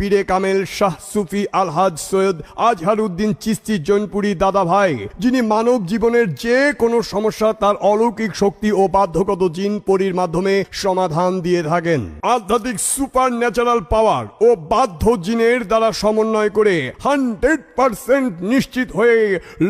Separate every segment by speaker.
Speaker 1: পীরে কামেল শাহ সুফি আলহাজ সৈয়দ আজহার উদ্দিন চিস্তি জৈনপুরি দাদা ভাই, যিনি মানব জীবনের যে কোনো সমস্যা তার অলৌকিক শক্তি ও বাধ্যগত জিন পরির মাধ্যমে সমাধান দিয়ে থাকেন। আধ্যাত্মিক সুপার ন্যাচারাল পাওয়ার ও বাধ্য জিনের দ্বারা সমন্বয় করে হান্ড্রেড পারসেন্ট নিশ্চিত হয়ে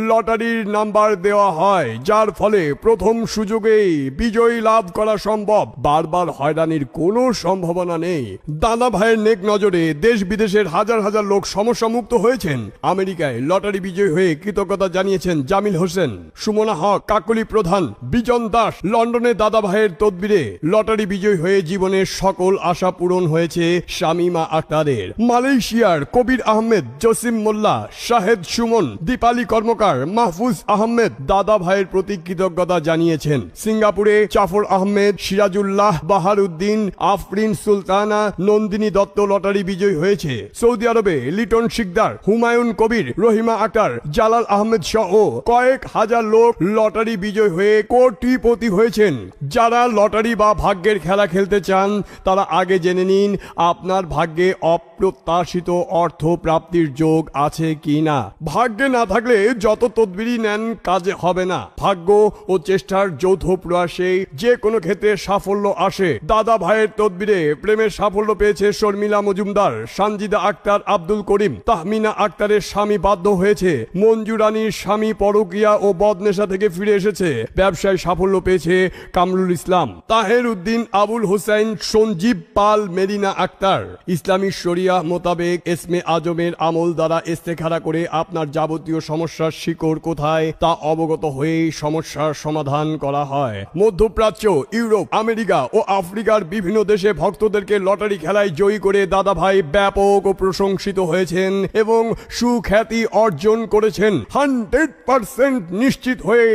Speaker 1: লটারির নাম্বার দেওয়া হয়, যার ফলে প্রথম সুযোগেই বিজয়ী লাভ করা সম্ভব। বারবার হয়রানির কোনো সম্ভাবনা নেই। দাদা ভাইয়ের নেক নজরে দেশ বিদেশের হাজার হাজার লোক সমস্যা মুক্ত হয়েছেন। আমেরিকায় লটারি বিজয়ী হয়ে কৃতজ্ঞতা জানিয়েছেন জামিল হোসেন। সুমনা হক, কাকলি প্রধান, বিজন দাস লন্ডনে দাদা ভাইয়ের তদবিরে লটারি বিজয়ী হয়ে জীবনের সকল আশা পূরণ হয়েছে শামিমা আক্তারের। মালয়েশিয়ার কবির আহমেদ, জসিম মোল্লা, শাহেদ সুমন, দীপালি কর্মকার, মাহফুজ আহমেদ দাদা ভাইয়ের প্রতি কৃতজ্ঞতা জানিয়েছেন। সিঙ্গাপুরে জাফর আহমেদ, সিরাজুল্লাহ বাহারুদ্দিন, আফরিন সুলতানা, নন্দিনী দত্ত লটারি বিজয়ী হয়েছে সৌদি আরবে লিটন শিকদার, হুমায়ুন কবির, রহিমা আক্তার, জালাল আহমেদ সহ কয়েক হাজার লোক লটারি বিজয় হয়ে কোটিপতি হয়েছেন। যারা লটারি বা ভাগ্যের খেলা খেলতে চান, তারা আগে জেনে নিন আপনার ভাগ্যে অপ্রত্যাশিত অর্থ প্রাপ্তির যোগ আছে কি না ভাগ্যে না থাকলে যত তদবিরই নেন, কাজে হবে না। ভাগ্য ও চেষ্টার যৌথ প্রয়াসে যে কোনো ক্ষেত্রে সাফল্য আসে। দাদা ভাইয়ের তদবিরে প্রেমের সাফল্য পেয়েছে শর্মিলা মজুমদার সানজিদা আক্তার আব্দুল করিম, তাহমিনা আক্তারের স্বামী বাধ্য হয়েছে। মঞ্জু রানীর স্বামী পরকিয়া ও বদনেশা থেকে ফিরে এসেছে। ব্যবসায় সাফল্য পেয়েছে কামরুল ইসলাম। তাহের উদ্দিন আবুল হোসেন, সঞ্জীব পাল, মেরিনা আক্তার। ইসলামী শরিয়া মোতাবেক এসমে আজমের আমল দ্বারা ইস্তেখারা করে আপনার যাবতীয় সমস্যার শিকড় কোথায় তা অবগত হয়েই সমস্যার সমাধান করা হয়। মধ্যপ্রাচ্য, ইউরোপ, আমেরিকা ও আফ্রিকার বিভিন্ন দেশে ভক্তদেরকে লটারি খেলায় জয়ী করে দাদা ভাই ব্যাপক ও প্রশংসিত হয়েছেন এবং সুখ্যাতি অর্জন করেছেন। হান্ড্রেড পার্সেন্ট নিশ্চিত হয়ে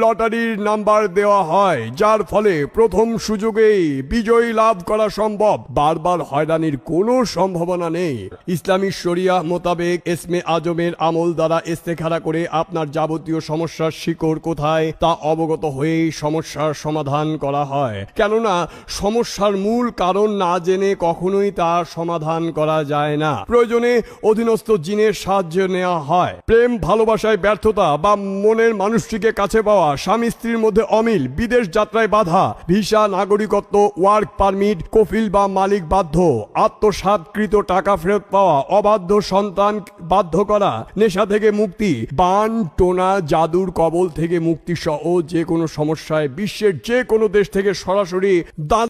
Speaker 1: লটারির নাম্বার দেওয়া হয়, যার ফলে প্রথম সুযোগেই বিজয়ী লাভ করা সম্ভব। বারবার হয়রানির কোনো সম্ভাবনা নেই। ইসলামী শরিয়া মোতাবেক এসমে আজমের আমল দ্বারা ইস্তেখারা করে আপনার যাবতীয় সমস্যার শিকড় কোথায় তা অবগত হয়েই সমস্যার সমাধান করা হয়। কেননা, সমস্যার মূল কারণ না জেনে কখনোই তার সমাধান করা যায় না। প্রয়োজনে অধীনস্থ জিনের সাহায্য নেওয়া হয়। প্রেম, ভালোবাসায় ব্যর্থতা বা মনের মানুষটিকে কাছে পাওয়া, স্বামী স্ত্রীর মধ্যে অমিল, বিদেশ যাত্রায় বাধা, ভিসা, নাগরিকত্ব, ওয়ার্ক পারমিট, কফিল বা মালিক বাধ্য আত্মসাৎকৃত টাকা ফেরত পাওয়া, অবাধ্য সন্তান বাধ্য করা, নেশা থেকে মুক্তি, বান, টোনা, জাদুর কবল থেকে মুক্তি সহ যে কোনো সমস্যায় বিশ্বের যে কোনো দেশ থেকে সরাসরি দান